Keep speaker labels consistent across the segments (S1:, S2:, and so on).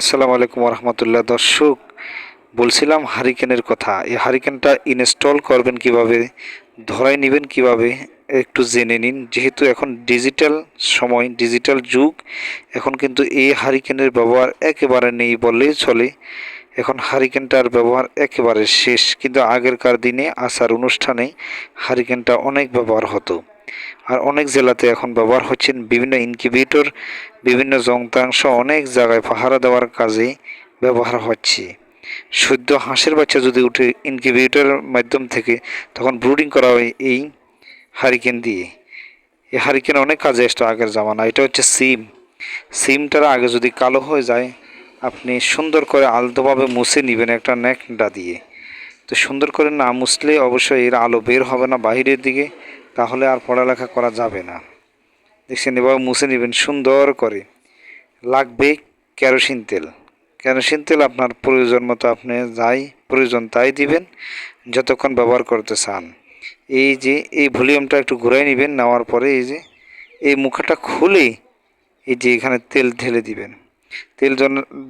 S1: আসসালামু আলাইকুম রহমতুল্লাহ দর্শক, বলছিলাম হারিকেনের কথা। এই হারিকেনটা ইনস্টল করবেন কীভাবে, ধরাই নেবেন কীভাবে, একটু জেনে নিন। যেহেতু এখন ডিজিটাল সময়, ডিজিটাল যুগ, এখন কিন্তু এই হারিকেনের ব্যবহার একেবারে নেই বললেই চলে। এখন হারিকেনটার ব্যবহার একেবারে শেষ। কিন্তু আগেরকার দিনে আসার অনুষ্ঠানে হারিকেনটা অনেক ব্যবহার হতো। আর অনেক জেলাতে এখন ব্যবহার হচ্ছেন বিভিন্ন ইনকিউবেটর বিভিন্ন যন্ত্রাংশ, অনেক জায়গায় পাহারা দেওয়ার কাজে ব্যবহার হচ্ছে। সদ্য হাঁসের বাচ্চা যদি উঠে ইনকিউবেটরের মাধ্যম থেকে, তখন ব্রুডিং করা হয় এই হারিকেন দিয়ে। এই হারিকেন অনেক কাজে আসতো আগের জামানা, এটা হচ্ছে সিম। সিমটার আগে যদি কালো হয়ে যায়, আপনি সুন্দর করে আলতোভাবে মুছে নেবেন একটা ন্যাকডা দিয়ে। তো সুন্দর করে না মুছলে অবশ্যই এর আলো বের হবে না বাইরের দিকে। তাহলে আর পড়ালেখা করা যাবে না। দেখছেন এবার মুছে নেবেন, সুন্দর করে। লাগবে কেরোসিন তেল। কেরোসিন তেল আপনার প্রয়োজন মতো আপনি যাই, প্রয়োজন তাই দিবেন, যতক্ষণ ব্যবহার করতে চান। এই যে, এই ভলিউমটা একটু ঘুরাই নেবেন, নেওয়ার পরে এই যে, এই মুখাটা খুলে এই যে এখানে তেল ঢেলে দিবেন। তেল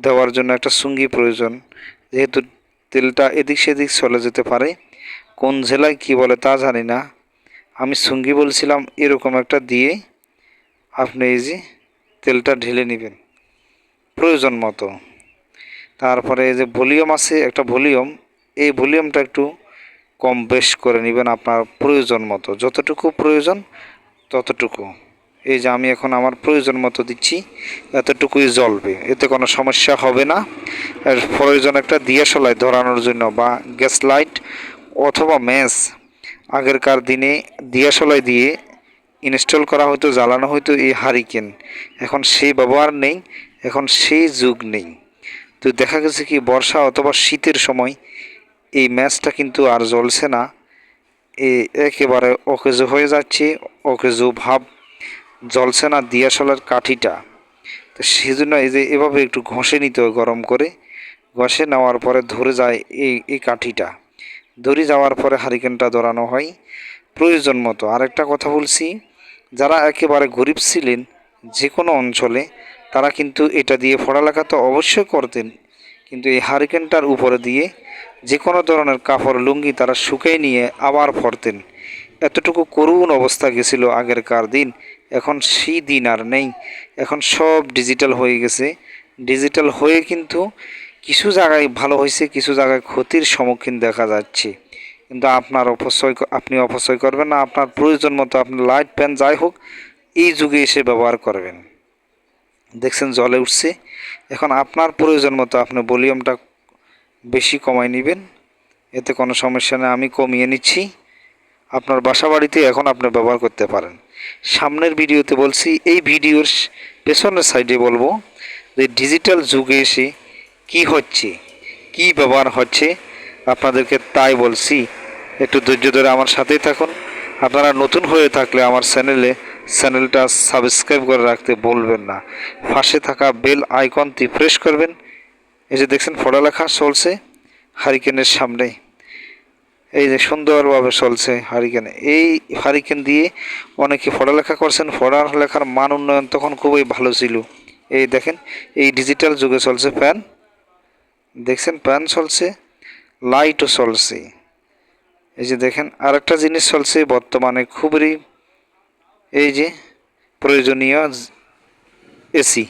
S1: দেওয়ার জন্য একটা সুঙ্গি প্রয়োজন। যেহেতু তেলটা এদিক সেদিক চলে যেতে পারে। কোন জেলায় কি বলে তা জানি না। আমি সুঙ্গি বলছিলাম, এরকম একটা দিয়ে আপনি এই যে তেলটা ঢেলে নেবেন, প্রয়োজন মতো। তারপরে যে ভলিউম আছে, একটা ভলিউম, এই ভলিউমটা একটু কম বেশ করে নেবেন আপনার প্রয়োজন মতো। যতটুকু প্রয়োজন ততটুকু। এই যে আমি এখন আমার প্রয়োজন মতো দিচ্ছি, এতটুকুই জ্বলবে। এতে কোনো সমস্যা হবে না। প্রয়োজন একটা দিয়াশলাই ধরানোর জন্য বা গ্যাস লাইট অথবা ম্যাচ আগেরকার দিনে দিয়াশলাই দিয়ে ইনস্টল করা হতো জ্বালানো হতো এই হারিকেন। এখন সেই ব্যবহার নেই, এখন সেই যুগ নেই। তো দেখা গেছে কি, বর্ষা অথবা শীতের সময় এই ম্যাচটা কিন্তু আর জ্বলছে না। এ একেবারে অকেজো হয়ে যাচ্ছে, অকেজো ভাব জ্বলছে না দিয়াশলার কাঠিটা। তো সেই জন্য এই যে এভাবে একটু ঘষে নিতে হয় গরম করে, ঘষে নেওয়ার পরে ধরে যায় এই এই কাঠিটা। ধরে যাওয়ার পরে হারিকেনটা ধরানো হয়। প্রয়োজন মতো। আরেকটা কথা বলছি, যারা একেবারে গরিব ছিলেন যে কোনো অঞ্চলে, তারা কিন্তু এটা দিয়ে পড়ালেখা তো অবশ্যই করতেন। কিন্তু এই হারিকেনটার উপরে দিয়ে যে কোনো ধরনের কাপড়, লুঙ্গি তারা শুকিয়ে নিয়ে আবার পরতেন। এতটুকু করুণ অবস্থা গেছিল আগেরকার দিন। এখন সেই দিন আর নেই। এখন সব ডিজিটাল হয়ে গেছে। ডিজিটাল হয়ে কিন্তু কিছু জায়গায় ভালো হয়েছে, কিছু জায়গায় ক্ষতির সম্মুখীন দেখা যাচ্ছে। কিন্তু আপনার অপচয় আপনি অপচয় করবেন না, আপনার প্রয়োজন মতো আপনি লাইট ফ্যান যাই হোক, এই যুগে এসে ব্যবহার করবেন। দেখছেন জলে উঠছে। এখন আপনার প্রয়োজন মতো আপনি ভলিউমটা বেশি কমায় নেবেন। এতে কোনো সমস্যা নেই, আমি কমিয়ে নিচ্ছি। আপনার বাসা বাড়িতে এখন আপনি ব্যবহার করতে পারেন। সামনের ভিডিওতে বলছি, এই ভিডিওর পেছনের সাইডে বলব যে ডিজিটাল যুগে এসে কি হচ্ছে? কি ব্যবহার হচ্ছে? আপনাদেরকে তাই বলছি, একটু ধৈর্য ধরে আমার সাথেই থাকুন। আপনারা নতুন হয়ে থাকলে আমার চ্যানেলে, চ্যানেলটা সাবস্ক্রাইব করে রাখতে বলবেন না। পাশে থাকা বেল আইকনটি প্রেস করবেন। এই যে দেখছেন পড়ালেখা চলছে হারিকেনের সামনে। এই যে সুন্দরভাবে চলছে হারিকেন। এই হারিকেন দিয়ে অনেকে পড়ালেখা করছেন। পড়ালেখার মান উন্নয়ন তখন খুবই ভালো ছিল। এই দেখেন, এই ডিজিটাল যুগে চলছে ফ্যান। দেখছেন, প্যান চলছে, লাইটও চলছে। এই যে দেখেন আর একটা জিনিস চলছে বর্তমানে খুবই এই যে প্রয়োজনীয় এসি।